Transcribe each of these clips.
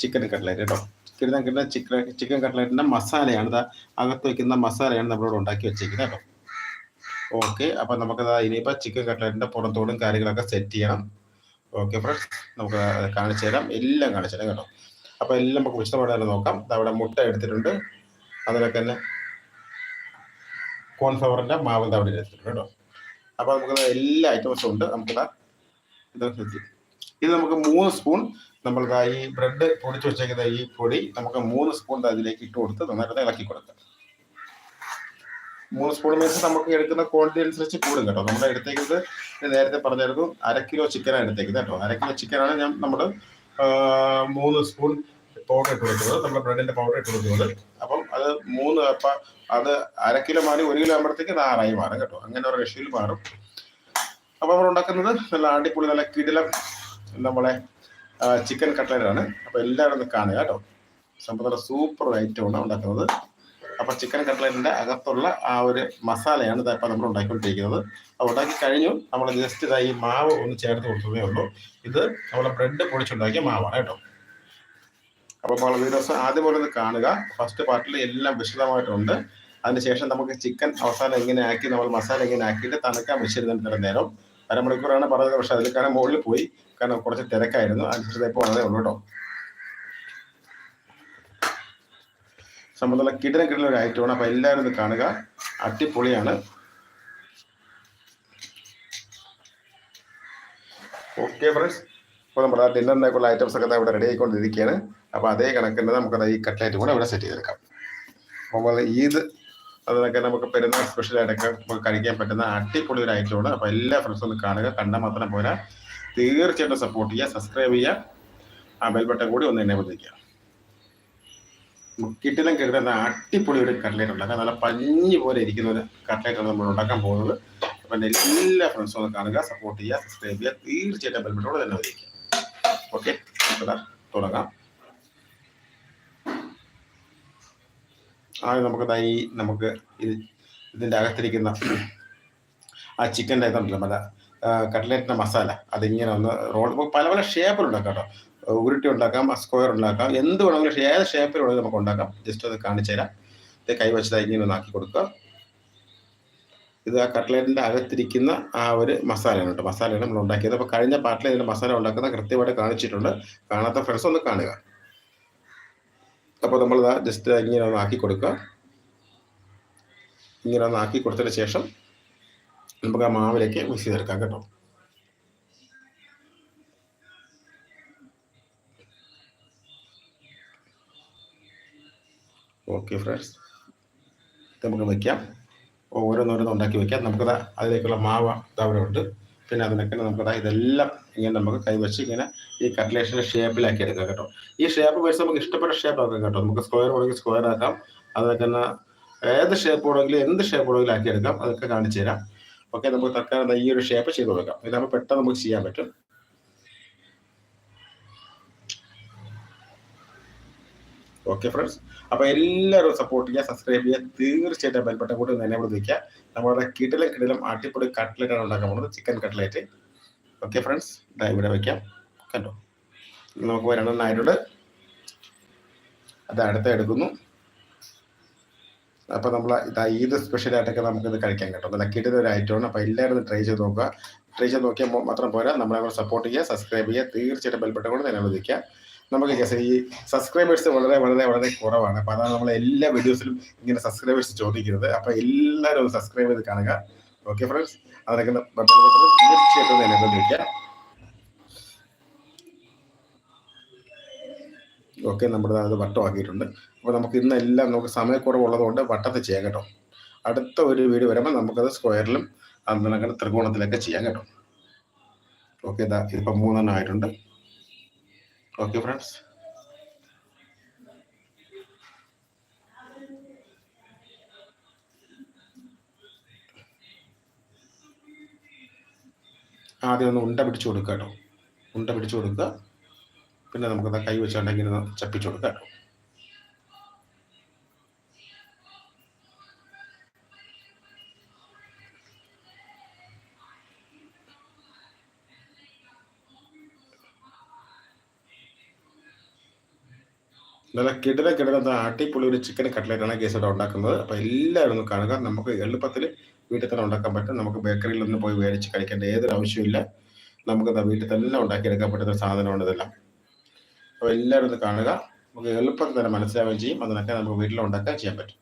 Chicken cutlet കേട്ടോ chicken കിട്ടുന്ന chicken chicken കട്ട്ലറ്റിന്റെ മസാലയാണ് അകത്ത് വെക്കുന്ന മസാലയാണ് നമ്മളിവിടെ ഉണ്ടാക്കി വെച്ചേക്കുന്നത് കേട്ടോ ഓക്കെ അപ്പൊ നമുക്ക് ഇനിയിപ്പോ ചിക്കൻ കട്ട്ലറ്റിന്റെ പുറത്തോടും കാര്യങ്ങളൊക്കെ സെറ്റ് ചെയ്യണം. ഓക്കെ ഫ്രണ്ട്സ് നമുക്ക് കാണിച്ചു തരാം. എല്ലാം കാണിച്ചു തരാം കേട്ടോ. അപ്പൊ എല്ലാം നമുക്ക് വിശദമായിട്ട് തന്നെ നോക്കാം. ദാ ഇവിടെ മുട്ട എടുത്തിട്ടുണ്ട്. അതിലൊക്കെ തന്നെ കോൺഫ്ലവറിന്റെ മാവ് അവിടെ എടുത്തിട്ടുണ്ട് കേട്ടോ. അപ്പൊ നമുക്ക് എല്ലാ ഐറ്റംസും ഉണ്ട്. നമുക്കിതാ ഇത്. ഇത് നമുക്ക് മൂന്ന് സ്പൂൺ നമ്മൾ ഈ ബ്രെഡ് പൊടിച്ച് വെച്ചേക്കുന്ന ഈ പൊടി നമുക്ക് മൂന്ന് സ്പൂൺ അതിലേക്ക് ഇട്ട് കൊടുത്ത് നന്നായിട്ട് ഇളക്കി കൊടുക്കാം. മൂന്ന് സ്പൂൺ മീൻസ് നമുക്ക് എടുക്കുന്ന ക്വാണ്ടിറ്റി അനുസരിച്ച് കൂടും കേട്ടോ. നമ്മുടെ എടുത്തേക്കുന്നത് നേരത്തെ പറഞ്ഞായിരുന്നു അര കിലോ ചിക്കനാണ് എടുത്തേക്കുന്നത് കേട്ടോ. അര കിലോ ചിക്കനാണ് ഞാൻ നമ്മൾ മൂന്ന് സ്പൂൺ പൗഡർ ഇട്ട് കൊടുക്കുന്നത്. നമ്മുടെ ബ്രെഡിന്റെ പൗഡർ ഇട്ട് കൊടുക്കുന്നത്. അപ്പം അത് മൂന്ന് അപ്പം അത് അര കിലോ മാറി ഒരു കിലോ ആകുമ്പോഴത്തേക്ക് അത് ആറായി മാറും കേട്ടോ. അങ്ങനെ ഒരു റഷ്യയിൽ മാറും. അപ്പം നമ്മൾ ഉണ്ടാക്കുന്നത് നല്ല അടിപൊളി നല്ല കിടിലം നമ്മളെ ചിക്കൻ കട്ട്ലറ്റാണ് അപ്പോൾ എല്ലാവരും ഒന്ന് കാണുക കേട്ടോ. സംഭവം നല്ല സൂപ്പർ ഐറ്റമാണ് ഉണ്ടാക്കുന്നത്. അപ്പോൾ ചിക്കൻ കട്ട്ലറ്റിന്റെ അകത്തുള്ള ആ ഒരു മസാലയാണ് ഇതാ ഇപ്പോൾ നമ്മൾ ഉണ്ടാക്കിക്കൊണ്ടിരിക്കുന്നത്. അപ്പൊ ഉണ്ടാക്കി കഴിഞ്ഞു. നമ്മൾ ജസ്റ്റ് ഇതായി മാവ് ഒന്ന് ചേർത്ത് കൊടുത്തതേ ഉള്ളൂ. ഇത് നമ്മളെ ബ്രെഡ് പൊടിച്ചുണ്ടാക്കിയ മാവാണ് കേട്ടോ. അപ്പോൾ നമ്മൾ വീഡിയോസ് ആദ്യം പോലെ ഒന്ന് കാണുക. ഫസ്റ്റ് പാർട്ടിൽ എല്ലാം വിശദമായിട്ടുണ്ട്. അതിനുശേഷം നമുക്ക് ചിക്കൻ അവസാനം എങ്ങനെ ആക്കി നമ്മൾ മസാല എങ്ങനെ ആക്കിയിട്ട് തണുക്കാൻ വെച്ചിരുന്നിട്ട് നേരം. അരമണിക്കൂറാണ് പറഞ്ഞത് പക്ഷെ അതിൽ കാരണം മുകളിൽ പോയി. കാരണം കുറച്ച് തിരക്കായിരുന്നു. അതിനുശേഷം ഇപ്പോൾ വന്നതേ ഉള്ളൂ കേട്ടോ. സംബന്ധമുള്ള കിടന കിടന്ന ഒരു ഐറ്റമാണ്. അപ്പൊ എല്ലാവരും ഇത് കാണുക. അടിപൊളിയാണ്. Okay friends. അപ്പോൾ നമ്മുടെ ഡിന്നറിനൊക്കെയുള്ള ഐറ്റംസ് ഒക്കെ ഇവിടെ റെഡി ആയിക്കൊണ്ടിരിക്കുകയാണ്. അപ്പോൾ അതേ കണക്കിന് നമുക്കത് ഈ കട്ട്ലറ്റ് കൂടെ ഇവിടെ സെറ്റ് ചെയ്തെടുക്കാം. അപ്പോൾ ഈദ് അതിനൊക്കെ നമുക്ക് പെരുന്നാൾ സ്പെഷ്യൽ ആയിട്ടൊക്കെ നമുക്ക് കഴിക്കാൻ പറ്റുന്ന അടിപൊളി ഒരു ഐറ്റമാണ് അപ്പോൾ എല്ലാ ഫ്രണ്ട്സും ഒന്ന് കാണുക. കണ്ട മാത്രം പോരാ. തീർച്ചയായിട്ടും സപ്പോർട്ട് ചെയ്യുക. സബ്സ്ക്രൈബ് ചെയ്യുക. ആ ബെൽ ബട്ടൺ കൂടി ഒന്ന് എന്നെ വന്നിരിക്കുക കിട്ടിലും കിട്ടുന്ന അടിപൊളി ഒരു കട്ട്ലേറ്റ് ഉണ്ടാക്കാം നല്ല പഞ്ഞി പോലെ ഇരിക്കുന്ന ഒരു കട്ട്ലേറ്റാണ് നമ്മൾ ഉണ്ടാക്കാൻ പോകുന്നത്. അപ്പം എല്ലാ ഫ്രണ്ട്സും ഒന്ന് കാണുക. സപ്പോർട്ട് ചെയ്യുക. സബ്സ്ക്രൈബ് ചെയ്യുക. തീർച്ചയായിട്ടും ബെൽ ബട്ടൺ കൂടെ തന്നെ വന്നിരിക്കുക ഓക്കെ തുടങ്ങാം. ആദ്യം നമുക്ക് തൈ നമുക്ക് ഇത് ഇതിന്റെ അകത്തിരിക്കുന്ന ആ ചിക്കന്റെ ഇതുണ്ടല്ലോ മല കട്ട്ലറ്റിന്റെ മസാല അതിങ്ങനെ ഒന്ന് റോൾ പല പല ഷേപ്പിലുണ്ടാക്കാം കേട്ടോ. ഉരുട്ടി ഉണ്ടാക്കാം സ്ക്വയർ ഉണ്ടാക്കാം എന്ത് വേണമെങ്കിലും ഏത് ഷേപ്പിലുള്ളത് നമുക്ക് ഉണ്ടാക്കാം. ജസ്റ്റ് അത് കാണിച്ചു തരാം. ഇത് കൈവച്ചത് ഇങ്ങനെ ഒന്ന് ആക്കി കൊടുക്കുക. ഇത് ആ കട്ട്ലറ്റിന്റെ അകത്തിരിക്കുന്ന ആ ഒരു മസാലയാണ് കേട്ടോ. മസാലയാണ് നമ്മൾ ഉണ്ടാക്കിയത്. അപ്പോൾ കഴിഞ്ഞ പാട്ടിൽ ഇതിന്റെ മസാല ഉണ്ടാക്കുന്ന കൃത്യമായിട്ട് കാണിച്ചിട്ടുണ്ട്. കാണാത്ത ഫ്രണ്ട്സ് ഒന്ന് കാണുക. അപ്പോൾ നമ്മൾ ജസ്റ്റ് ഇങ്ങനെ ഒന്ന് ആക്കി കൊടുക്കുക. ഇങ്ങനെ ഒന്ന് ആക്കി കൊടുത്തതിന് ശേഷം നമുക്ക് ആ മാവിലേക്ക് മിക്സ് ചെയ്തെടുക്കാം കേട്ടോ. ഓക്കെ ഫ്രണ്ട്സ് നമുക്ക് വയ്ക്കാം ഓരോന്നോരോന്ന് ഉണ്ടാക്കി വയ്ക്കാം നമുക്കത് അതിലേക്കുള്ള മാവ് അവിടെ ഉണ്ട്. പിന്നെ അതിനൊക്കെ നമുക്ക് ഇതെല്ലാം ഇങ്ങനെ നമുക്ക് കൈവച്ച് ഇങ്ങനെ ഈ കട്ട്ലേഷന്റെ ഷേപ്പിലാക്കി എടുക്കാം കേട്ടോ. ഈ ഷേപ്പ് വെച്ച് നമുക്ക് ഇഷ്ടപ്പെട്ട ഷേപ്പ് ആക്കാം കേട്ടോ. നമുക്ക് സ്ക്വയർ വേണമെങ്കിൽ സ്ക്വയർ ആക്കാം. അതൊക്കെ തന്നെ ഏത് ഷേപ്പ് വേണമെങ്കിലും എന്ത് ഷേപ്പ് വേണമെങ്കിലും ആക്കി എടുക്കാം. അതൊക്കെ കാണിച്ചു തരാം. ഓക്കെ നമുക്ക് തൽക്കാലം ഈ ഒരു ഷേപ്പ് ചെയ്ത് കൊടുക്കാം. ഇതാകുമ്പോൾ പെട്ടെന്ന് നമുക്ക് ചെയ്യാൻ പറ്റും. ഓക്കെ ഫ്രണ്ട്സ് അപ്പൊ എല്ലാവരും സപ്പോർട്ട് ചെയ്യുക സബ്സ്ക്രൈബ് ചെയ്യുക. തീർച്ചയായിട്ടും ബെൽപ്പെട്ട കൂട്ടി ഒന്ന് എന്നെ വിളിക്കുക നമ്മുടെ കിടിലും കിടിലും അടിപൊളി കട്ട്ലറ്റ് ആണ് ഉണ്ടാക്കാൻ പോകുന്നത്. ചിക്കൻ കട്ട്ലേറ്റ് ഓക്കെ ഫ്രണ്ട്സ് ഇവിടെ വെക്കാം. കണ്ടോ? നമുക്ക് വരണം നായരോട് അത് അടുത്ത എടുക്കുന്നു. അപ്പൊ നമ്മൾ ഇതാ ഈദ് സ്പെഷ്യലായിട്ടൊക്കെ നമുക്ക് ഇത് കഴിക്കാൻ കേട്ടോ. നല്ല കിട്ടുന്ന ഒരു ഐറ്റമാണ് അപ്പൊ എല്ലാവരും ട്രൈ ചെയ്ത് നോക്കുക. ട്രൈ ചെയ്ത് നോക്കിയാൽ മാത്രം പോരാ. നമ്മളെ സപ്പോർട്ട് ചെയ്യുക സബ്സ്ക്രൈബ് ചെയ്യുക. തീർച്ചയായിട്ടും ബെൽപ്പെട്ട കൊണ്ട് തന്നെ നമുക്ക് ജസ്റ്റ് ഈ സബ്സ്ക്രൈബേഴ്സ് വളരെ വളരെ വളരെ കുറവാണ്. അപ്പൊ അതാണ് നമ്മൾ എല്ലാ വീഡിയോസിലും ഇങ്ങനെ സബ്സ്ക്രൈബേഴ്സ് ചോദിക്കുന്നത്. അപ്പൊ എല്ലാവരും ഒന്ന് സബ്സ്ക്രൈബ് ചെയ്ത് കാണുക. ഓക്കെ ഫ്രണ്ട്സ് അതിനൊക്കെ ബട്ടൺ തീർച്ചയായിട്ടും തന്നെ ബന്ധിക്കുക ഓക്കെ നമ്മുടെ അത് വട്ടമാക്കിയിട്ടുണ്ട് അപ്പോൾ നമുക്ക് ഇന്നെല്ലാം നമുക്ക് സമയക്കുറവുള്ളതുകൊണ്ട് വട്ടത്തിൽ ചെയ്യാം കേട്ടോ. അടുത്ത ഒരു വീഡിയോ വരുമ്പോൾ നമുക്കത് സ്ക്വയറിലും അങ്ങനെ ത്രികോണത്തിലൊക്കെ ചെയ്യാം കേട്ടോ. ഓക്കെ ഇതാ ഇതിപ്പോൾ മൂന്നെണ്ണം ആയിട്ടുണ്ട്. ഓക്കെ ഫ്രണ്ട്സ് ആദ്യം ഒന്ന് ഉണ്ട പിടിച്ചു കൊടുക്കുക കേട്ടോ ഉണ്ട പിടിച്ചു കൊടുക്കുക. പിന്നെ നമുക്കത് കൈ വെച്ചുണ്ടെങ്കിൽ ചപ്പിച്ചു കൊടുക്കുക നല്ല കിടല കിടല അടിപൊളി ഒരു ചിക്കൻ കട്ട്ലേറ്റാണ് കേസ് ഇവിടെ ഉണ്ടാക്കുന്നത്. അപ്പോൾ എല്ലാവരും ഒന്ന് കാണുക. നമുക്ക് എളുപ്പത്തിൽ വീട്ടിൽ തന്നെ ഉണ്ടാക്കാൻ പറ്റും. നമുക്ക് ബേക്കറിയിൽ ഒന്ന് പോയി മേടിച്ച് കഴിക്കേണ്ട ഏതൊരു ആവശ്യമില്ല നമുക്ക് വീട്ടിൽ തന്നെ ഉണ്ടാക്കിയെടുക്കാൻ പറ്റുന്ന സാധനമാണ് ഇതെല്ലാം. അപ്പോൾ എല്ലാവരും ഒന്ന് കാണുക. നമുക്ക് എളുപ്പത്തിൽ തന്നെ മനസ്സിലാവുകയും ചെയ്യും. അതിനൊക്കെ നമുക്ക് വീട്ടിൽ ഉണ്ടാക്കാൻ ചെയ്യാൻ പറ്റും.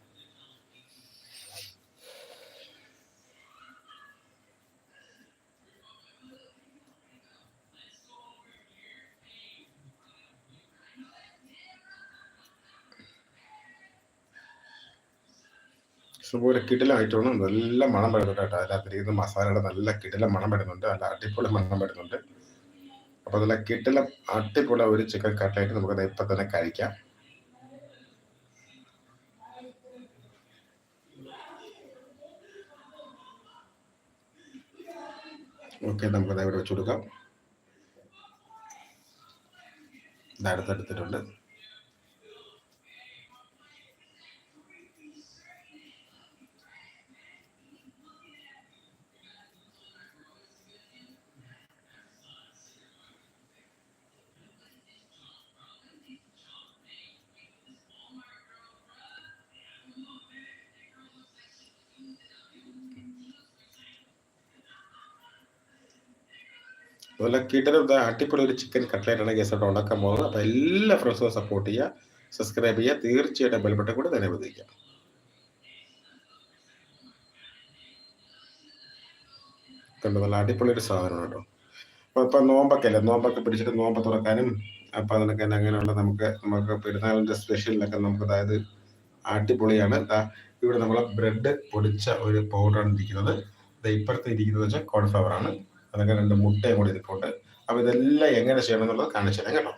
ഇഷ്ടംപോലെ കിടിലായിട്ടാണ് നല്ല മണം വരുന്നുണ്ട് കേട്ടോ അതിനകത്തിരിക്കുന്ന മസാലയുടെ നല്ല കിടില മണം വരുന്നുണ്ട്. നല്ല അടിപൊളി മണം വരുന്നുണ്ട്. അപ്പോൾ നല്ല കിടില അടിപൊളി ഒരു ചിക്കൻ കട്ടായിട്ട് നമുക്ക് ഇപ്പം തന്നെ കഴിക്കാം. ഓക്കെ നമുക്കത് ഇവിടെ വെച്ച് കൊടുക്കാം. ഇത് അതുപോലെ കിടലും അടിപൊളി ഒരു ചിക്കൻ കട്ട്ലേറ്റ് ആണ് കേസോട്ട് ഉണ്ടാക്കാൻ പോകുന്നത്. അപ്പോൾ എല്ലാ ഫ്രണ്ട്സും സപ്പോർട്ട് ചെയ്യുക സബ്സ്ക്രൈബ് ചെയ്യുക തീർച്ചയായിട്ടും ബെൽബട്ടൻ കൂടെ തന്നെ വിധിക്കാം കണ്ടു നല്ല അടിപൊളി ഒരു സാധനമാണ് കേട്ടോ. അപ്പോൾ ഇപ്പം നോമ്പൊക്കെ നോമ്പൊക്കെ പിടിച്ചിട്ട് നോമ്പ് തുറക്കാനും അപ്പം അതിനൊക്കെ അങ്ങനെയുള്ള നമുക്ക് നമുക്ക് പെരുന്നാളിന്റെ സ്പെഷ്യലിനൊക്കെ നമുക്ക് അതായത് അടിപൊളിയാണ്. ഇവിടെ നമ്മൾ ബ്രെഡ് പൊടിച്ച ഒരു പൗഡറാണ് ഇരിക്കുന്നത്. ഇപ്പുറത്ത് ഇരിക്കുന്നത് വെച്ചാൽ കോൺഫ്ലവർ ആണ്. അതൊക്കെ രണ്ട് മുട്ടയും കൂടി ഇരിപ്പുണ്ട് അപ്പൊ ഇതെല്ലാം എങ്ങനെ ചെയ്യണം എന്നുള്ളത് കാണിച്ചു തരാം കേട്ടോ.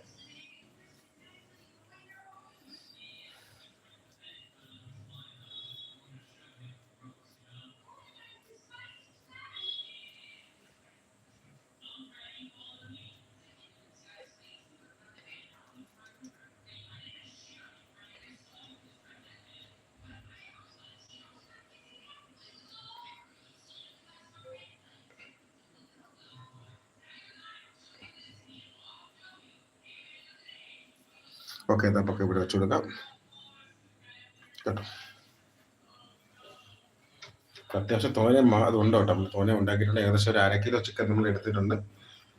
ഓക്കെ നമുക്ക് ഇവിടെ വെച്ചു കൊടുക്കാം. കേട്ടോ. അത്യാവശ്യം തോനെ അതുണ്ട് കേട്ടോ? നമ്മൾ തോനെ ഉണ്ടാക്കിയിട്ടുണ്ട്. ഏകദേശം ഒരു അര കിലോ ചിക്കൻ നമ്മൾ എടുത്തിട്ടുണ്ട്.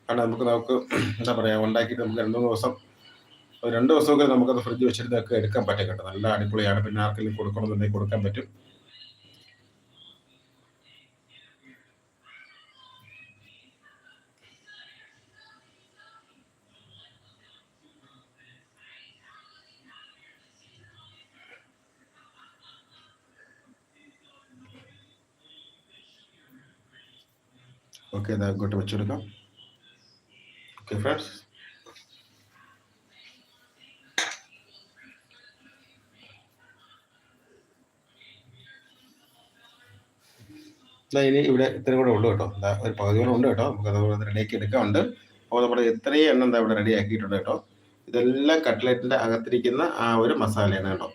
കാരണം നമുക്ക് നമുക്ക് എന്താ പറയുക ഉണ്ടാക്കിയിട്ട് നമുക്ക് രണ്ടു ദിവസം ഒരു രണ്ട് ദിവസമൊക്കെ നമുക്കത് ഫ്രിഡ്ജ് വെച്ചിട്ട് എടുക്കാൻ പറ്റും കേട്ടോ. നല്ല അടിപൊളിയാണ്. പിന്നെ ആർക്കെങ്കിലും കൊടുക്കണമെന്നുണ്ടെങ്കിൽ കൊടുക്കാൻ പറ്റും. ഓക്കെ ഇത് അങ്ങോട്ട് വെച്ചെടുക്കാം ഓക്കെ ഫ്രണ്ട്സ് ഇനി ഇവിടെ ഇത്രയും കൂടെ ഉള്ളു കേട്ടോ. എന്താ ഒരു പകുതിയോളം ഉണ്ട് കേട്ടോ. നമുക്ക് അതുപോലെ റെഡിയാക്കി എടുക്കാറുണ്ട് അപ്പോൾ നമ്മുടെ ഇത്രയും എണ്ണം എന്താ ഇവിടെ റെഡി ആക്കിയിട്ടുണ്ട് കേട്ടോ. ഇതെല്ലാം കട്ട്ലറ്റിന്റെ അകത്തിരിക്കുന്ന ആ ഒരു മസാലയാണ് കേട്ടോ.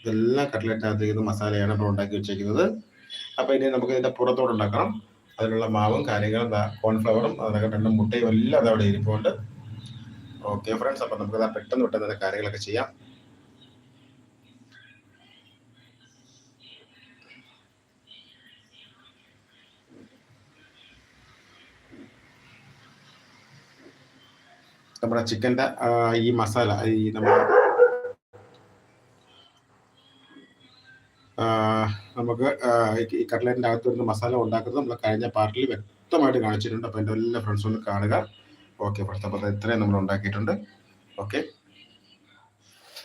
ഇതെല്ലാം കട്ട്ലറ്റിനകത്തിരിക്കുന്ന മസാലയാണ് ഇപ്പോൾ ഉണ്ടാക്കി വെച്ചേക്കുന്നത്. അപ്പോൾ ഇനി നമുക്ക് ഇതിന്റെ പുറത്തോട്ട് ഉണ്ടാക്കണം. അതിനുള്ള മാവും കാര്യങ്ങളും കോൺഫ്ലവറും അതൊക്കെ രണ്ട് മുട്ടയും എല്ലാം അത് അവിടെ ഇരിപ്പുണ്ട്. ഓക്കെ ഫ്രണ്ട്സ് അപ്പം നമുക്ക് പെട്ടെന്ന് പെട്ടെന്ന് കാര്യങ്ങളൊക്കെ ചെയ്യാം. നമ്മുടെ ചിക്കന്റെ ഈ മസാല ഈ നമ്മുടെ നമുക്ക് ഈ കട്ട്ലറ്റിന്റെ അകത്ത് വരുന്ന മസാല ഉണ്ടാക്കുന്നത് നമ്മൾ കഴിഞ്ഞ പാർട്ടിൽ വ്യക്തമായിട്ട് കാണിച്ചിട്ടുണ്ട്. അപ്പോൾ എന്റെ എല്ലാ ഫ്രണ്ട്സും ഒന്ന് കാണുക. ഓക്കെ ഫസ്റ്റ് അപ്പോൾ ഇത്രയും നമ്മൾ ഉണ്ടാക്കിയിട്ടുണ്ട്. ഓക്കെ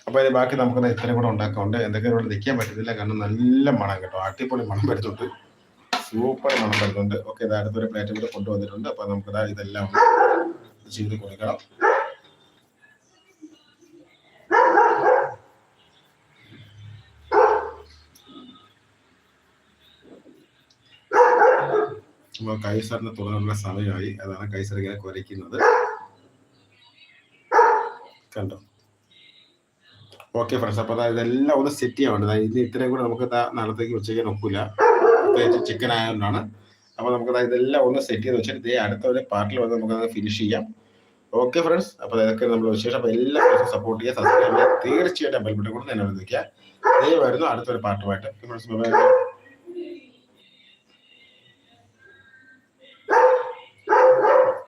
അപ്പോൾ അതിന് ബാക്കി നമുക്ക് ഇത്രയും കൂടെ ഉണ്ടാക്കാറുണ്ട് എന്തെങ്കിലും ഇവിടെ നിൽക്കാൻ പറ്റത്തില്ല. കാരണം നല്ല മണം കേട്ടോ. അടിപൊളി മണം വരുന്നുണ്ട്. സൂപ്പർ മണം വരുന്നുണ്ട്. ഓക്കെ ഇത് അടുത്തൊരു പ്ലേറ്റ് കൂടെ കൊണ്ടുവന്നിട്ടുണ്ട്. അപ്പോൾ നമുക്ക് ഇതെല്ലാം ചെയ്ത് കൊടുക്കണം. കൈസറിന് തുടങ്ങാനുള്ള സമയമായി അതാണ് കൈസർ ഇങ്ങനെ കുരയ്ക്കുന്നത്. കണ്ടോ? ഓക്കെ ഫ്രണ്ട്സ് അപ്പോൾ ഇതെല്ലാം ഒന്ന് സെറ്റ് ചെയ്യാൻ വേണ്ടത് ഇനി ഇത്രയും കൂടെ നമുക്ക് നാളത്തേക്ക് ഉച്ചയ്ക്ക് ഒക്കില്ല പ്രത്യേകിച്ച് ചിക്കൻ ആയതുകൊണ്ടാണ്. അപ്പോൾ നമുക്ക് ഇതെല്ലാം ഒന്ന് സെറ്റ് ചെയ്ത് വെച്ചിട്ട് ഇതേ അടുത്ത ഒരു പാർട്ടിൽ വന്ന് നമുക്കത് ഫിനിഷ് ചെയ്യാം. ഓക്കെ ഫ്രണ്ട്സ് അപ്പോൾ ഇതൊക്കെ നമ്മൾ വിശേഷം. അപ്പോൾ എല്ലാ ഫ്രണ്ട്സും സപ്പോർട്ട് ചെയ്യുക സബ്സ്ക്രൈബ് ചെയ്യുക. തീർച്ചയായിട്ടും ബെൽബട്ടൺ കൂടെ തന്നെ വിളിക്കുക വരുന്നു അടുത്തൊരു പാർട്ടുമായിട്ട് ഫ്രണ്ട്സ്